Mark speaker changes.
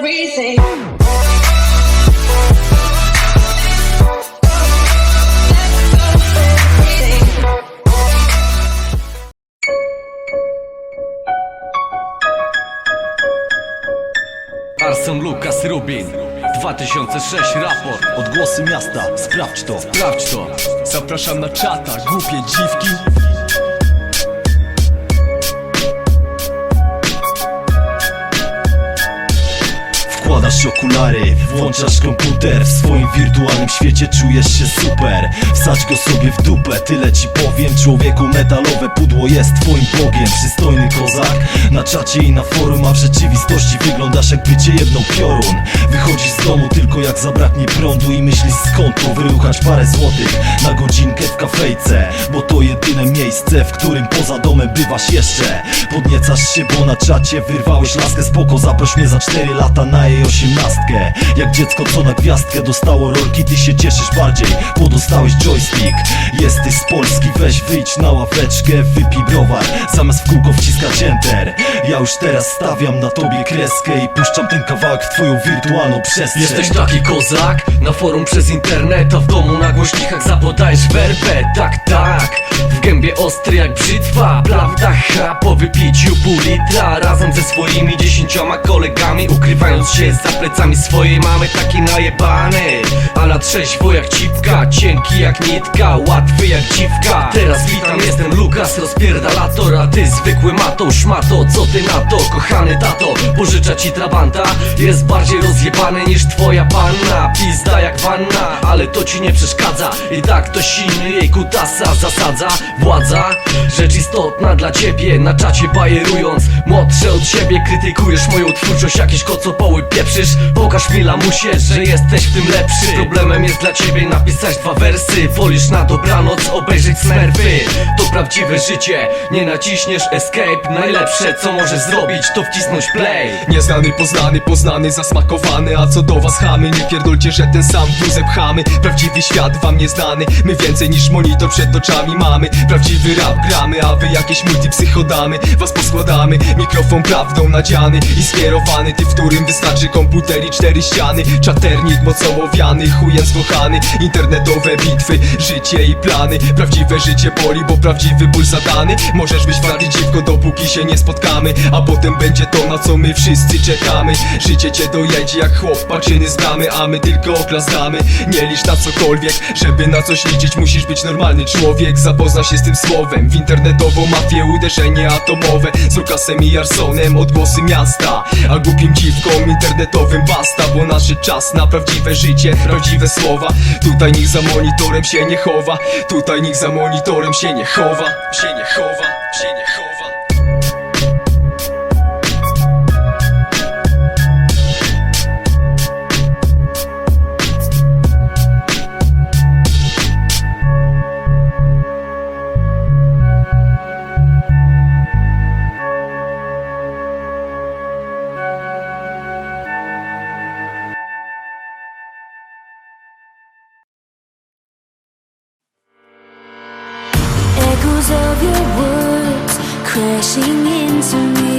Speaker 1: everything.
Speaker 2: Arson Lucas Rubin. 2006 raport.
Speaker 3: Odgłosy miasta, sprawdź to.
Speaker 2: Sprawdź to.
Speaker 4: Zapraszam na czata, głupie dziwki
Speaker 3: Wkładasz okulary, włączasz komputer W swoim wirtualnym świecie czujesz się super. Wsadź go sobie w dupę, tyle ci powiem. Człowieku metalowe pudło jest twoim bogiem. Przystojny kozak, na czacie i na forum A w rzeczywistości wyglądasz jakby cię jedną piorun. Wychodzisz z domu tylko jak zabraknie prądu I myślisz skąd to wyruchać parę złotych Na godzinkę miejsce, w którym poza domem bywasz jeszcze. Podniecasz się, bo na czacie wyrwałeś laskę. Spoko, zaproś mnie za 4 lata na jej osiemnastkę. Jak dziecko co na gwiazdkę dostało rolki Ty się cieszysz bardziej, bo dostałeś joystick. Jesteś z Polski, weź wyjdź na ławeczkę Wypij browar, zamiast w kółko wciskać enter. Ja już teraz stawiam na tobie kreskę I puszczam ten kawałek w twoją wirtualną przestrzeń.
Speaker 2: Jesteś taki kozak Na forum przez internet, a w domu na głośnikach zapodajesz werbę Tak, tak W gębie ostry jak brzytwa. Prawda, ha, po wypiciu pół litra. Razem ze swoimi dziesięcioma kolegami Ukrywając się za plecami swojej mamy. Taki najebany trzeźwo jak cipka Cienki jak nitka, łatwy jak dziwka. Teraz witam, jestem Lukas, rozpierdalator A ty zwykły mato, szmato. Co ty na to, kochany tato? Pożycza ci trabanta Jest bardziej rozjebany niż twoja panna. Pizda jak wanna, ale to ci nie przeszkadza. I tak to silny jej kutasa zasadza. Władza, rzecz istotna dla ciebie Na czacie bajerując, młodsze od siebie Krytykujesz moją twórczość, jakieś kocopoły pieprzysz. Pokaż mi lamusie, że jesteś w tym lepszy. Problemem jest dla ciebie napisać dwa wersy. Wolisz na dobranoc obejrzeć smerfy. To prawdziwe życie, nie naciśniesz escape. Najlepsze co możesz zrobić to wcisnąć play.
Speaker 4: Nieznany, poznany, poznany, zasmakowany. A co do was chamy, nie pierdolcie, że ten sam wózek pchamy Prawdziwy świat wam nieznany My więcej niż monitor przed oczami mamy. Prawdziwy rap gramy, a wy jakieś multipsychodamy Was poskładamy, mikrofon prawdą nadziany I skierowany, ty w którym wystarczy komputer i cztery ściany. Czaternik mocno owiany, chujem Internetowe bitwy, życie i plany. Prawdziwe życie boli, bo prawdziwy ból zadany. Możesz być wady dziwko, dopóki się nie spotkamy. A potem będzie to, na co my wszyscy czekamy. Życie cię dojedzie jak chłop, paczyny znamy A my tylko oklaskamy, nie licz na cokolwiek Żeby na coś liczyć, musisz być normalny człowiek Zapozna się z tym słowem, w internetową mafię uderzenie atomowe. Z Lukasem i Arsonem, odgłosy miasta. A głupim dziwkom internetowym basta Bo nadszedł czas na prawdziwe życie, prawdziwe słowa. Tutaj nikt za monitorem się nie chowa. Tutaj nikt za monitorem się nie chowa. Się nie chowa, się nie chowa
Speaker 5: of your words crashing into